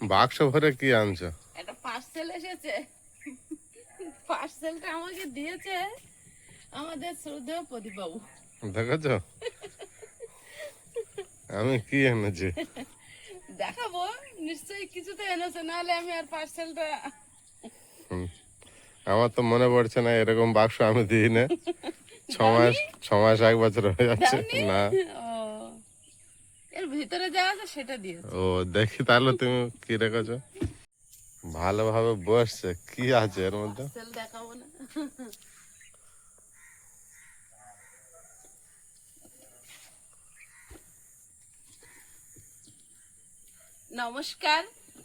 বাক্স ভরে কি আনছো? একটা পার্সেল এসেছে। পার্সেলটা আমাকে দিয়েছে আমাদের শ্রদ্ধেয় প্রদীপবাবু। দেখেছ? আমি কি এনেছি? দেখাবো নিশ্চয়ই কিছু তো এনেছে নাহলে আমি আর পার্সেলটা। আমার তো মনে পড়ছে না এরকম বাক্স আমি দিই না ছ মাস ছ মাস এক বছর হয়ে যাচ্ছে। না। ভিতরে যা আছে সেটা দিয়েছে। ও দেখি তাহলে তুমি কি রেখেছো ভালোভাবে বসছে কি আছে এর মধ্যে? দেখাবো না। নমস্কার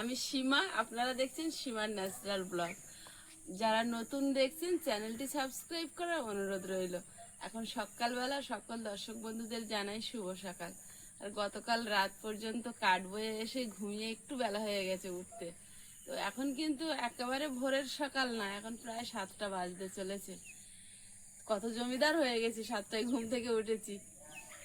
আমি সীমা আপনারা দেখছেন সীমার ন্যাচারাল ব্লগ। যারা নতুন দেখছেন চ্যানেলটি সাবস্ক্রাইব করার অনুরোধ রইল। এখন সকালবেলা সকল দর্শক বন্ধুদের জানাই শুভ সকাল। আর গতকাল রাত পর্যন্ত কাঠ বয়ে এসে ঘুমিয়ে একটু বেলা হয়ে গেছে উঠতে। তো এখন কিন্তু একেবারে ভোরের সকাল না, এখন প্রায় সাতটা বাজতে চলেছে। কত জমিদার হয়ে গেছি, সাতটায় ঘুম থেকে উঠেছি।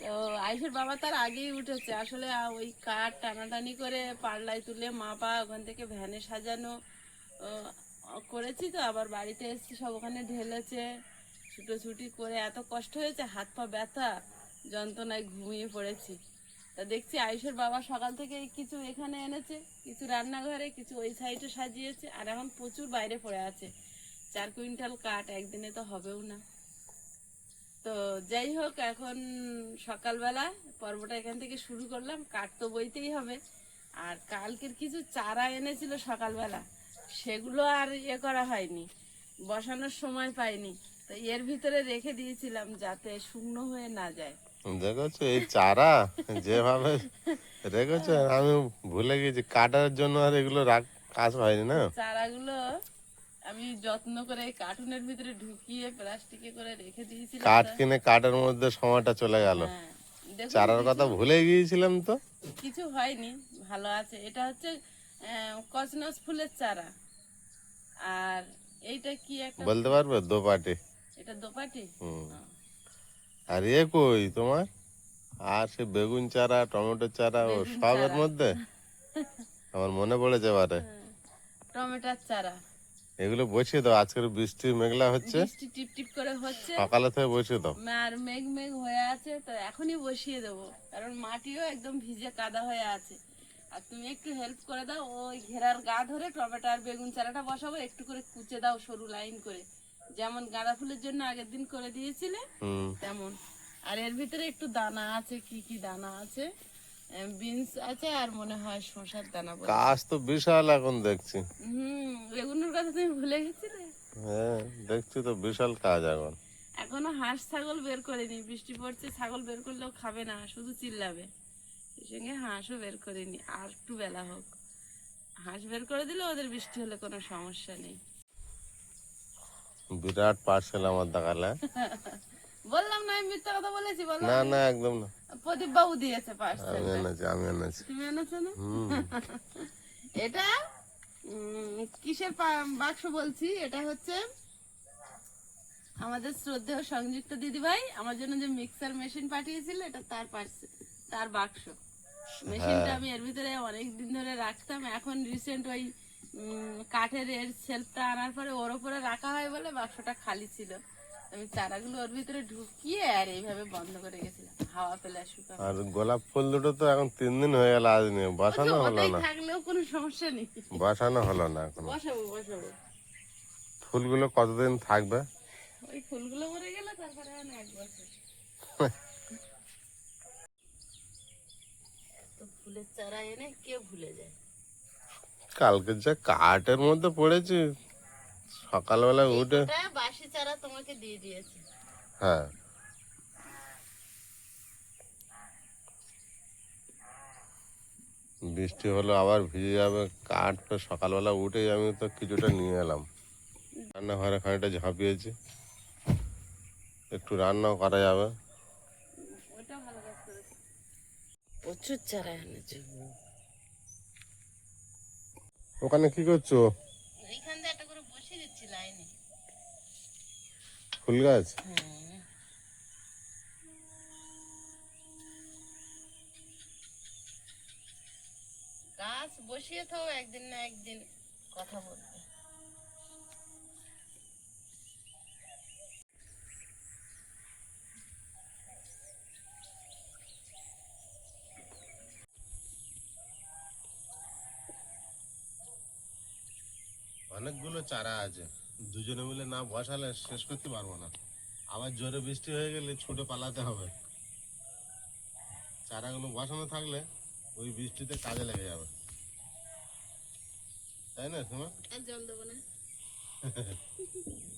তো আইসের বাবা তার আগেই উঠেছে। আসলে ওই কাঠ টানাটানি করে পাল্লায় তুলে মাপা, ওখান থেকে ভ্যানে সাজানো করেছি তো, আবার বাড়িতে এসেছি, সব ওখানে ঢেলেছে, ছুটোছুটি করে। এত কষ্ট হয়েছে, হাত পা ব্যথা, যন্ত্রণায় ঘুমিয়ে পড়েছি। তা দেখছি আয়ুষের বাবা সকাল থেকে কিছু এখানে এনেছে, কিছু রান্নাঘরে, কিছু ওই সাইডে সাজিয়েছে, আর এখন প্রচুর বাইরে পড়ে আছে। চার কুইন্টাল কাঠ, একদিনে তো হবেও না। তো যাই হোক, এখন সকালবেলা পর্বটা এখান থেকে শুরু করলাম। কাঠ তো বইতেই হবে। আর কালকের কিছু চারা এনেছিল সকালবেলা, সেগুলো আর ইয়ে করা হয়নি, বসানোর সময় পাইনি। তো এর ভিতরে রেখে দিয়েছিলাম যাতে শুকনো হয়ে না যায়। দেখেছ এই চারা যেভাবে রেখেছো আমি ভুলে গেছি কাটার জন্য আর এগুলো রাখ কাজ হয়নি না? চারাগুলো আমি যত্ন করে এই কার্টুনের ভিতরে ঢুকিয়ে প্লাস্টিকে করে রেখে দিয়েছিলাম কাঠ কিনে কাঠের মধ্যে সময়টা চলে গেল। হ্যাঁ চারার কথা ভুলে গিয়েছিলাম তো? কিছু হয়নি ভালো আছে। এটা হচ্ছে কসনস ফুলের চারা। আর এইটা কি একটা? বলতে পারবে? দোপাটি। এটা দোপাটি? হুম। আর এ কই তোমার? আর সে বেগুন চারা টমেটো চারা ও সবের মধ্যে? আমার মনে পড়েছে এবারে হ্যাঁ, টমেটোর চারা। এগুলো বসিয়ে দাও আজকের বৃষ্টি মেঘলা হচ্ছে। বৃষ্টি টিপ টিপ করে হচ্ছে। সকালে থেকে বসিয়ে দাও। আর মেঘ মেঘ হয়ে আছে তো এখনই বসিয়ে দেবো। কারণ মাটিও একদম ভিজে কাদা হয়ে আছে। আর তুমি একটু হেল্প করে দাও ওই ঘেরার গা ধরে টমেটো আর বেগুন চারাটা বসাবো একটু করে কুচে দাও সরু লাইন করে। যেমন গাঁদা ফুলের জন্য আগের দিন করে দিয়েছিলে তেমন। আর এর ভিতরে একটু দানা আছে কি কি দানা আছে? বিনস আছে আর মনে হয় শসার দানা কাজ তো বিশাল এখন দেখছি। হুম বেগুনের কথা তুমি ভুলে গেছিলে? হ্যাঁ দেখছি তো বিশাল কাজ এখন। এখনও হাঁস ছাগল বের করিনি বৃষ্টি পড়ছে ছাগল বের করলেও খাবে না শুধু চিল্লাবে। সেই সঙ্গে হাঁসও বের করিনি আর একটু বেলা হোক। হাঁস বের করে দিলে ওদের বৃষ্টি হলে কোনো সমস্যা নেই। বিরাট পার্সেল আমার দেখালে। বললাম না আমি মিথ্যা কথা বলেছি বললাম না না একদম না। প্রদীপ বাবু দিয়েছে পার্সেল আমি এনেছি আমি এনেছি। তুমি এনেছো না? এটা কিসের বাক্স বলছি? এটা হচ্ছে আমাদের শ্রদ্ধেয় সংযুক্ত দিদিভাই আমার জন্য যে মিক্সার মেশিন পাঠিয়েছিল এটা তার পার্সে তার বাক্স। মেশিনটা আমি এর ভিতরে অনেক দিন ধরে রাখতাম এখন রিসেন্ট ওই কাঠের এর সেলফটা আনার পরে ওর উপরে রাখা হয় বলে বাক্সটা খালি ছিল। আমি চারাগুলো ওর ভিতরে ঢুকিয়ে আর এইভাবে বন্ধ করে গেছিলাম হাওয়া পেলে শুকাবে আর গোলাপ ফুল দুটো তো এখন তিন দিন হয়ে গেল আজ নিয়ে বসানো হলো না। থাকলেও কোনো সমস্যা নেই। বসানো হলো না এখন। বসাবো বসাবো। ফুলগুলো কতদিন থাকবে? ওই ফুলগুলো মরে গেলে তারপরে এক বছর। তো ফুলের চারা এনে কে ভুলে যায়? কালকে যা কাঠের মধ্যে পড়েছি। সকালবেলা উঠে বাসি চারা তোমাকে দিয়ে দিয়েছে। হ্যাঁ। বৃষ্টি হলো আবার ভিজে যাবে কাঠ তো সকালবেলা উঠেই আমি তো কিছুটা নিয়ে এলাম। রান্নাঘরে খানিকটা ঝাঁপিয়েছি। একটু রান্নাও করা যাবে। প্রচুর চারা এনেছে। ওখানে কি করছ? এইখান দিয়ে একটা করে বসিয়ে দিচ্ছি লাইনে। ফুল গাছ? গাছ বসিয়ে থাও একদিন না একদিন কথা বলবে। অনেকগুলো চারা আছে। দুজনে মিলে না বসালে শেষ করতে পারব না। আবার জোরে বৃষ্টি হয়ে গেলে ছুটে পালাতে হবে। চারাগুলো বসানো থাকলে ওই বৃষ্টিতে কাজে লেগে যাবে। তাই না তোমার জল দেবো না।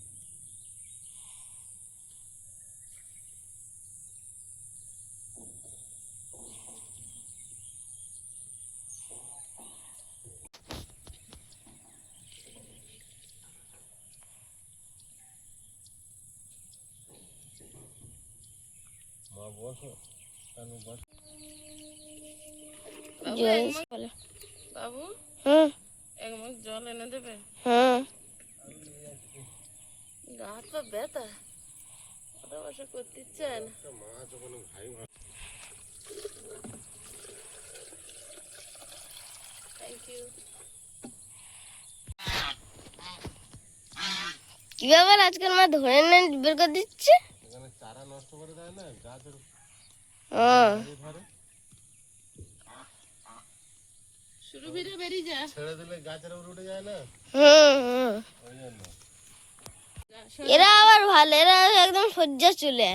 বাবু এক মগ জল এনে দেবে গা হাত ব্যথা ওটা বসে করতে না ভাই থ্যাংক ইউ কি ব্যাপার আজকাল মা ধরে এনে বের করে দিচ্ছে নষ্ট করে দেয় না গাছের ধরে। শুরু বেরিয়ে যা। ছেড়ে দিলে গাছের উপর উঠে যায় না? হুম হুম ওই জন্য। এরা আবার ভালো এরা একদম সজ্জা চলে।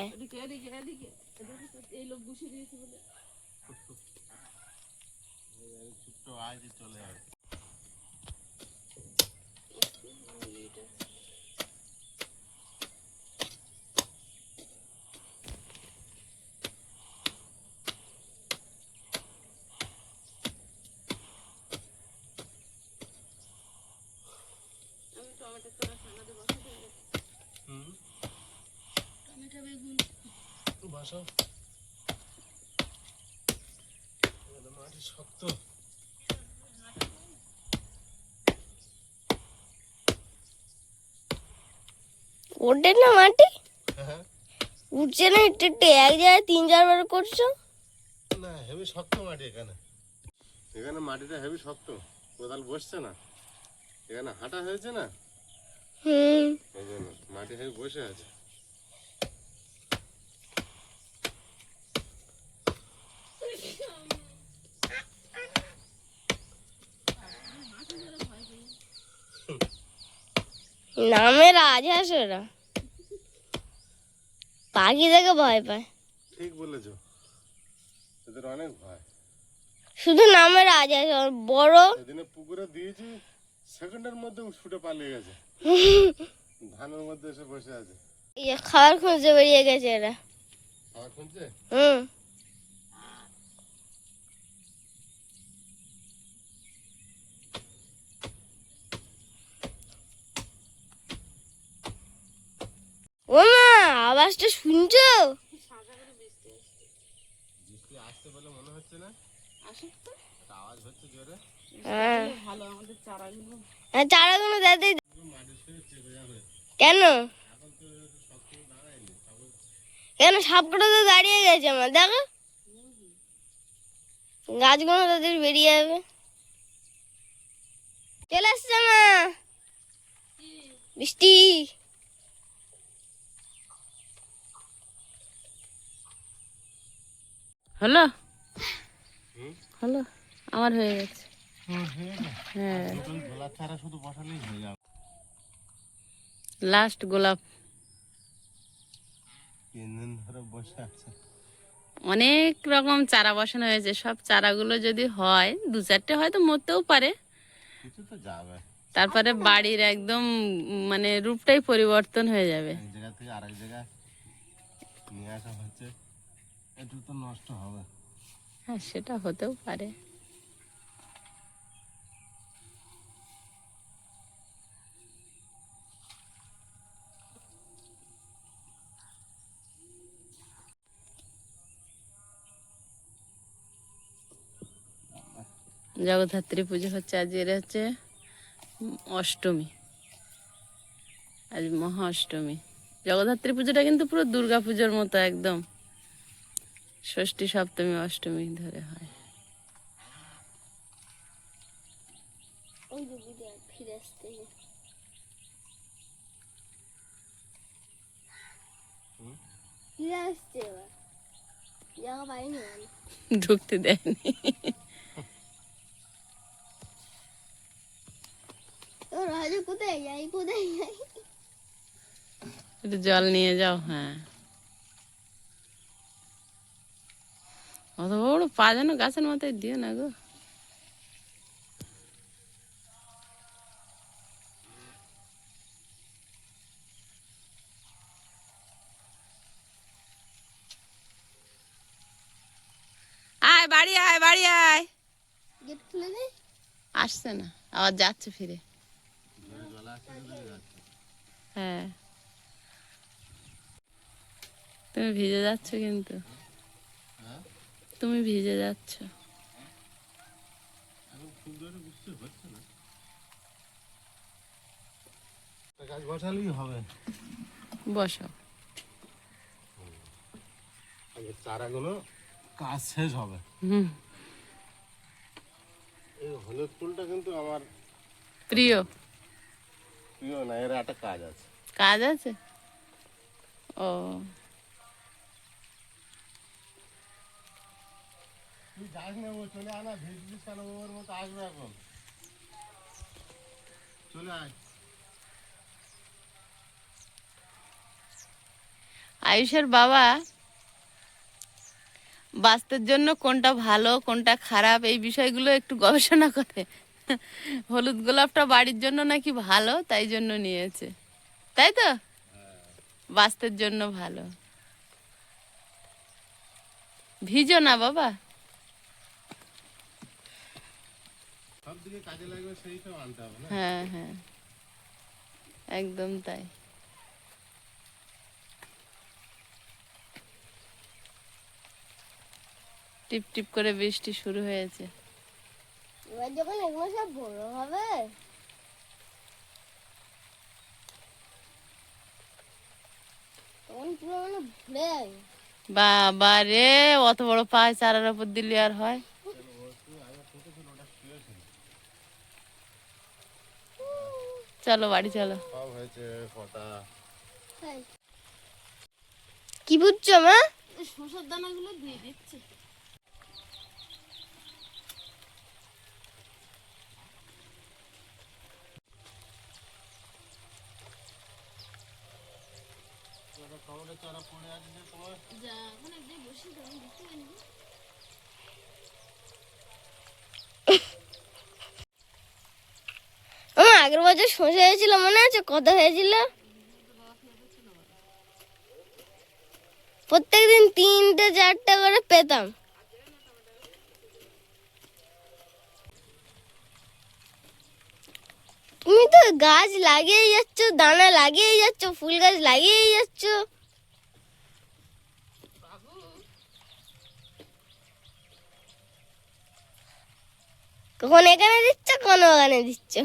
এই লোক বসিয়ে দিয়েছে বলে। ছোট্ট আজ চলে যাবে আমি টমেটো তোরা সামনে বসে দেবো হুম টমেটো বেগুন বসো মাটি শক্ত। ওঠে না মাটি? হ্যাঁ উঠছে না একটু একটু এক জায়গায় তিন চারবার করছ? না হেভি শক্ত মাটি এখানে। এখানে মাটিটা হেভি শক্ত। কোদাল বসছে না। এখানে হাঁটা হয়েছে না? হুম। মাটি হেভি বসে আছে। নামে রাজহাঁস ওরা পাখি দেখে ভয় পায়। ঠিক বলেছ। এদের অনেক ভয়। শুধু নামে রাজহাঁস আর বড় সেদিনে পুকুরে দিয়েছি সেকেন্ডের মধ্যে ছুটে পালিয়ে গেছে। ধানের মধ্যে এসে বসে আছে। ইয়ে খাবার খুঁজতে বেরিয়ে গেছে এরা। খাবার খুঁজছে? হুম। ও মা আওয়াজটা শুনছো? হ্যাঁ। হ্যাঁ চারাগুলো কেন? কেন সাপকটা তো দাঁড়িয়ে গেছে আমার, দেখো। গাছগুলো তাদের বেরিয়ে যাবে। চলে আসছে মা। বৃষ্টি। হলো? হলো? আমার হয়ে গেছে। হ্যাঁ লাস্ট গোলাপ অনেক রকম চারা বসানো হয়েছে। সব চারাগুলো যদি হয় দু চারটে হয়তো মরতেও পারে। তারপরে বাড়ির একদম মানে রূপটাই পরিবর্তন হয়ে যাবে। জায়গা থেকে আরেক নিয়ে আসা একটু তো নষ্ট হবে। হ্যাঁ সেটা হতেও পারে। জগদ্ধাত্রী পুজো হচ্ছে, আজ এর হচ্ছে অষ্টমী। আজ মহা অষ্টমী জগদ্ধাত্রী পুজোটা কিন্তু পুরো দুর্গা পুজোর মতো একদম। ষষ্ঠী সপ্তমী অষ্টমী ধরে হয়। ফিরে আসছে এবার। জায়গা ঢুকতে দেয়নি। কোথায় যাই কোথায় যাই একটু জল নিয়ে যাও হ্যাঁ। অত বড় পা যেন গাছের মাথায় দিও না গো আয় বাড়ি আয় বাড়ি আয় গেট খুলে দে আসছে না আবার যাচ্ছে ফিরে হ্যাঁ তুমি ভিজে যাচ্ছ কিন্তু তুমি ভিজে যাচ্ছ। বসালেই হবে চারাগুলো কাজ শেষ হবে। হুম। এই হলুদ ফুলটা কিন্তু আমার প্রিয়। প্রিয় না এর একটা কাজ আছে। কাজ আছে? ও। তুই যাস না ও চলে আনা কেন ওর মতো আসবে এখন। চলে আয়। আয়ুষের বাবা, বাস্তের জন্য কোনটা ভালো, কোনটা খারাপ, এই বিষয়গুলো একটু গবেষণা করে। হলুদ গোলাপটা বাড়ির জন্য নাকি ভালো, তাই জন্য নিয়েছে। তাই তো? বাস্তের জন্য ভালো। ভিজো না বাবা। সব দিকে কাজে লাগবে সেইটাও আনতে হবে না? হ্যাঁ হ্যাঁ। একদম তাই। টিপ টিপ করে বৃষ্টি শুরু হয়েছে। এবার যখন এগুলো সব বড় হবে। তখন পুরো মানে ভরে যাবে। বাবা রে অত বড় পায়ে চারার উপর দিলে আর হয়? চলো বাড়ি চলো। হয়েছে কটা কি বুঝছ মা? শসার দানাগুলো ধুয়ে দিচ্ছে। চারা পড়ে আছে যে তোমার? আমার আগের বছর শসা হয়েছিল, মনে আছে? কত হয়েছিল? প্রত্যেকদিন তিনটে, চারটে করে পেতাম। তুমি তো গাছ লাগিয়ে যাচ্ছ, দানা লাগিয়ে যাচ্ছ, ফুল গাছ লাগিয়ে যাচ্ছ। কখন এখানে দিচ্ছ কোন ওখানে দিচ্ছ?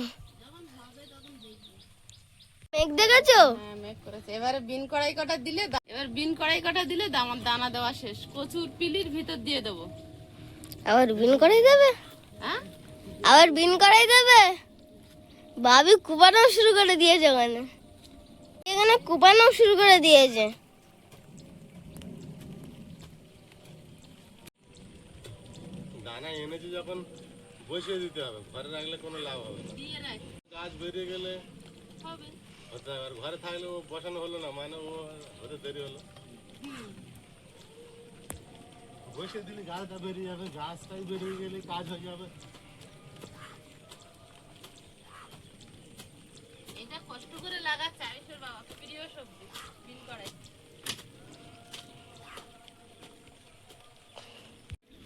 মেঘ দেখেছ? হ্যাঁ মেঘ করেছে। এবারে বিন কড়াই কটা দিলে এবার বিন কড়াই কটা দিলে দাম- দানা দেওয়া শেষ। কচুর পিলির ভিতর দিয়ে দেবো। আবার বিন করাই দেবে? হ্যাঁ? আবার বিন করাই দেবে? ভাবি কুপানো শুরু করে দিয়েছে ওখানে। এখানে কুপানো শুরু করে দিয়েছে। দানা এনেছি যখন বসিয়ে দিতে হবে। ঘরে রাখলে কোনো লাভ হবে না। গাছ বেরিয়ে গেলে হবে। ঘরে থাকলে ও বসানো হলো না মানে ও হতে দেরি হলো। বসিয়ে দিলে গাছটা বেরিয়ে যাবে, গাছটাই বেরিয়ে গেলে কাজ হয়ে যাবে। এটা কষ্ট করে লাগাচ্ছে আয়ুষের বাবা প্রিয় সবজি বিন কড়াই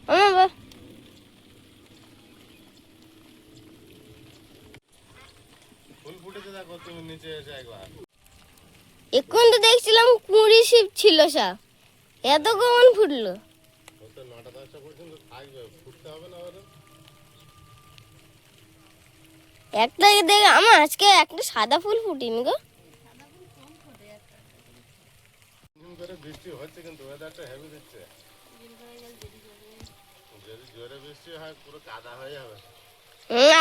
আমার বা- ফুল ফুটেছে দেখো তুমি নিচে এসে একবার এখন তো দেখছিলাম কুড়ি শিপ ছিল সব এত কখন ফুটলো? একটা দেখে, আমার আজকে একটা সাদা ফুল ফুটিনি গো।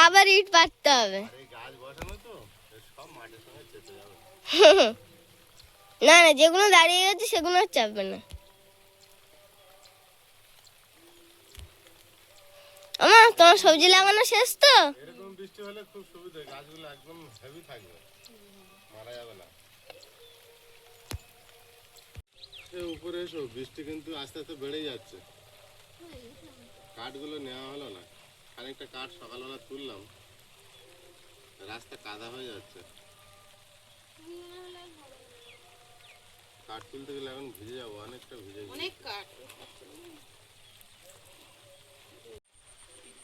আবার ইট পাততে হবে। গাছ বসানো তো না না, যেগুলো দাঁড়িয়ে গেছে সেগুলো আর চাপবে না। আমার তোমার সবজি লাগানো শেষ তো? এরকম বৃষ্টি হলে খুব সুবিধা, গাছগুলো একদম হেভি থাকবে। মারা যাবে না। উপরে এসো, বৃষ্টি কিন্তু আস্তে আস্তে বেড়েই যাচ্ছে। কাঠগুলো নেওয়া হলো না। খানিকটা কাঠ সকালবেলা তুললাম। রাস্তা কাদা হয়ে যাচ্ছে। কাঠ তুলতে গেলে এখন ভিজে যাব অনেকটা ভিজে যাব অনেক কাঠ।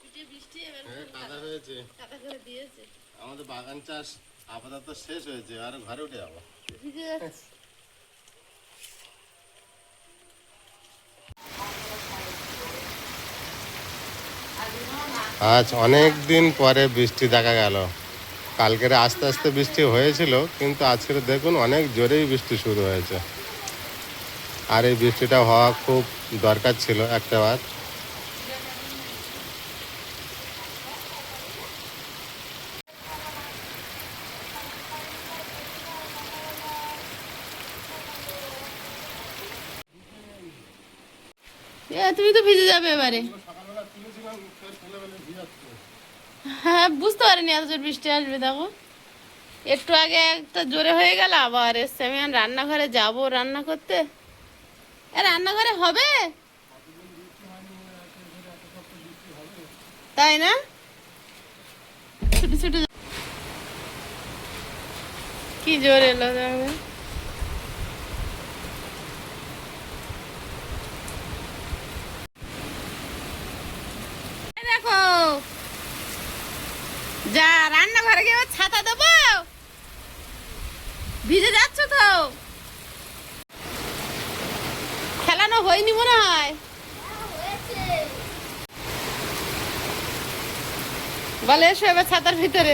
পিঠে বৃষ্টি এবার হ্যাঁ কাদা হয়েছে। কাদা করে দিয়েছে। আমাদের বাগান চাষ আপাতত শেষ হয়েছে আর ঘরে উঠে যাব। আজ অনেক দিন পরে বৃষ্টি দেখা গেল। কালকের আস্তে আস্তে বৃষ্টি হয়েছিল, কিন্তু আজকের দেখুন অনেক জোরেই বৃষ্টি শুরু হয়েছে। আর এই বৃষ্টিটা হওয়া খুব দরকার ছিল একটা বার। তুমি তো ভিজে যাবে এবারে। হ্যাঁ বুঝতে পারিনি এত জোর বৃষ্টি আসবে, দেখো। একটু আগে একটা জোরে হয়ে গেল, আবার এসছে। আমি রান্নাঘরে যাব রান্না করতে। এ, রান্নাঘরে হবে? তাই না? ছুটে ছুটে কি জোর এলো, দেখো এই দেখো যা রান্নাঘরে গিয়ে এবার ছাতা দেবো। ভিজে যাচ্ছ তো। খেলানো হয়নি মনে হয়? বলে এসো এবার ছাতার ভিতরে।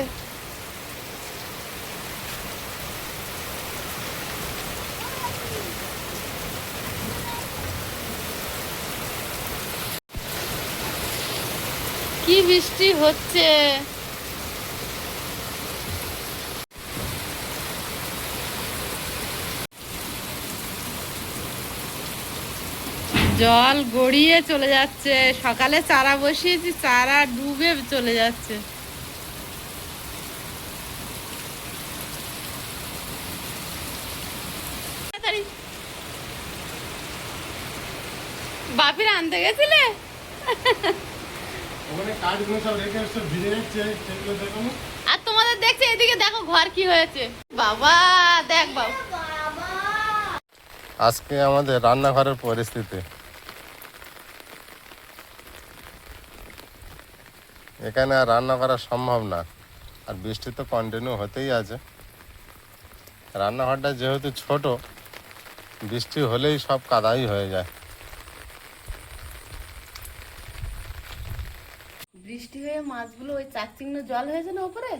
কি বৃষ্টি হচ্ছে? জল গড়িয়ে চলে যাচ্ছে। সকালে চারা বসিয়েছি চারা ডুবে চলে যাচ্ছে। বাপির আনতে গেছিলে? আর তোমাদের দেখছে এদিকে দেখো ঘর কি হয়েছে। বাবা দেখ বাবা। আজকে আমাদের রান্নাঘরের পরিস্থিতি। এখানে আর রান্না করা সম্ভব না। আর বৃষ্টি তো কন্টিনিউ হতেই আছে। রান্নাঘরটা যেহেতু ছোট বৃষ্টি হলেই সব কাদাই হয়ে যায়। বৃষ্টি হয়ে মাছগুলো ওই চাকচিংন জল হয়েছে না উপরে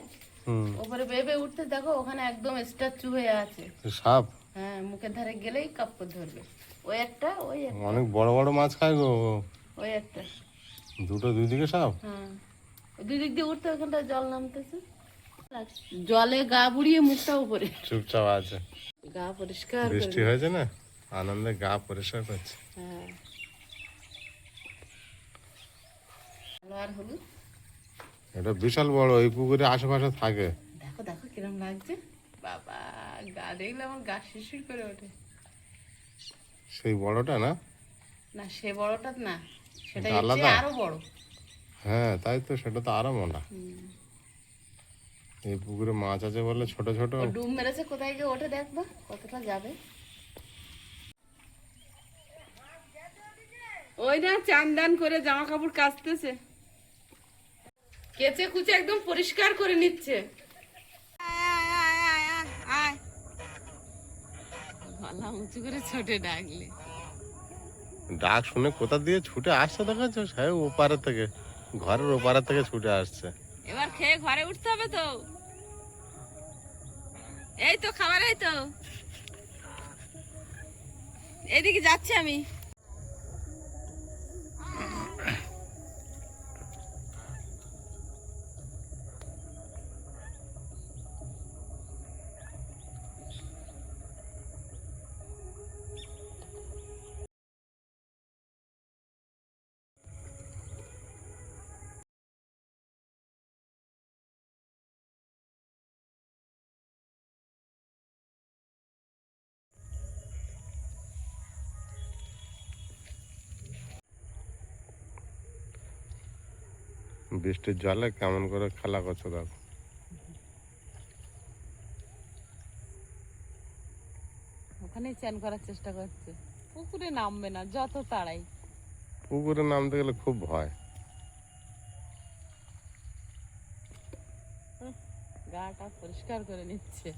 উপরে বেবে উঠতে দেখো ওখানে একদম স্ট্যাচু হয়ে আছে। সাপ। হ্যাঁ মুখের ধারে গেলেই কাপ্পর ধরবে। ওই একটা ওই অনেক বড় বড় মাছ খায় গো। ওই একটা। দুটো দুই দিকে সাপ? হ্যাঁ। ওই দুই দিক দিয়ে উঠতে ওখানটা জল নামতেছে। জলে গা বুড়িয়ে মুখটা উপরে। চুপচাপ আছে। গা পরিষ্কার বৃষ্টি হয়েছে না? আনন্দে গা পরিষ্কার করছে। হ্যাঁ। আর হলুদ? এটা বিশাল বড় এই পুকুরে আশেপাশে থাকে। দেখো দেখো কিরম লাগছে। বাবা গা দেখলে আমার গা শিরশির করে ওঠে। সেই বড়টা না? না সে বড়টা না। সেটা আলাদা? আরও বড়। হ্যাঁ তাই তো সেটা তো আরও হুম। এই পুকুরে মাছ আছে বলে ছোট ছোট। ডুব মেরেছে কোথায় গিয়ে ওঠে দেখবা কতটা যাবে। ওই না চান করে জামা কাপড় কাচতেছে। কেচে কুচে একদম পরিষ্কার করে নিচ্ছে। গলা উঁচু করে ছোটে ডাকলে। ডাক শুনে কোথা দিয়ে ছুটে আসছে দেখাচ্ছ? হ্যাঁ ওপারে থেকে। ঘরের ওপারা থেকে ছুটে আসছে। এবার খেয়ে ঘরে উঠতে হবে তো। এই তো, খাবার এই তো। এদিকে যাচ্ছি আমি। বৃষ্টির জলে কেমন করে খেলা করছ দেখো। ওখানেই চান করার চেষ্টা করছে। পুকুরে নামবে না যত তাড়াই। পুকুরে নামতে গেলে খুব ভয়। গাটা পরিষ্কার করে নিচ্ছে।